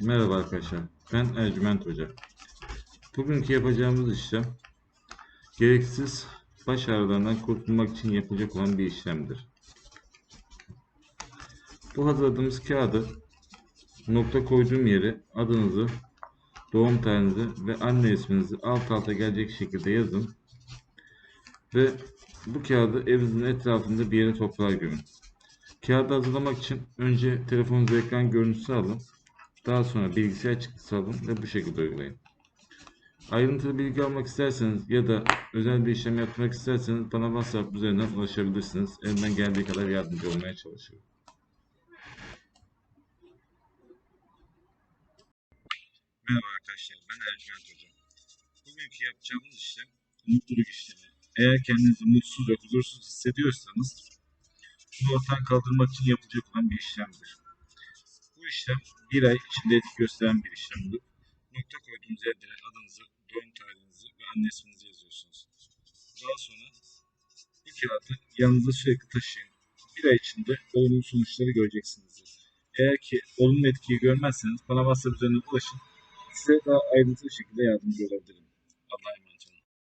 Merhaba arkadaşlar, ben Ercüment Hoca. Bugünkü yapacağımız işlem, gereksiz baş ağrılarından kurtulmak için yapılacak olan bir işlemdir. Bu hazırladığımız kağıdı nokta koyduğum yere adınızı, doğum tarihinizi ve anne isminizi alt alta gelecek şekilde yazın. Ve bu kağıdı evinizin etrafında bir yere toprağa gömün. Kağıdı hazırlamak için önce telefonunuza ekran görüntüsü alın. Daha sonra bilgisayar çıktısı alın ve bu şekilde uygulayın. Ayrıntılı bilgi almak isterseniz ya da özel bir işlem yapmak isterseniz bana WhatsApp üzerinden ulaşabilirsiniz. Elimden geldiği kadar yardımcı olmaya çalışıyorum. Merhaba arkadaşlar, ben Ercüment Hoca. Bugünkü yapacağımız işlem mutluluk işlemi. Eğer kendinizi mutsuz ve huzursuz hissediyorsanız bunu ortadan kaldırmak için yapılacak olan bir işlemdir. İşlem bir ay içinde etki gösteren bir işlemdir. Nokta koyduğunuz yerde adınızı, doğum tarihinizi ve anne isminizi yazıyorsunuz. Daha sonra bu kağıdı yanınızda sürekli taşıyın. Bir ay içinde olumlu sonuçları göreceksinizdir. Eğer ki olumlu etkiyi görmezseniz bana WhatsApp üzerinden ulaşın. Size daha ayrıntılı şekilde yardımcı olabilirim. Allah'a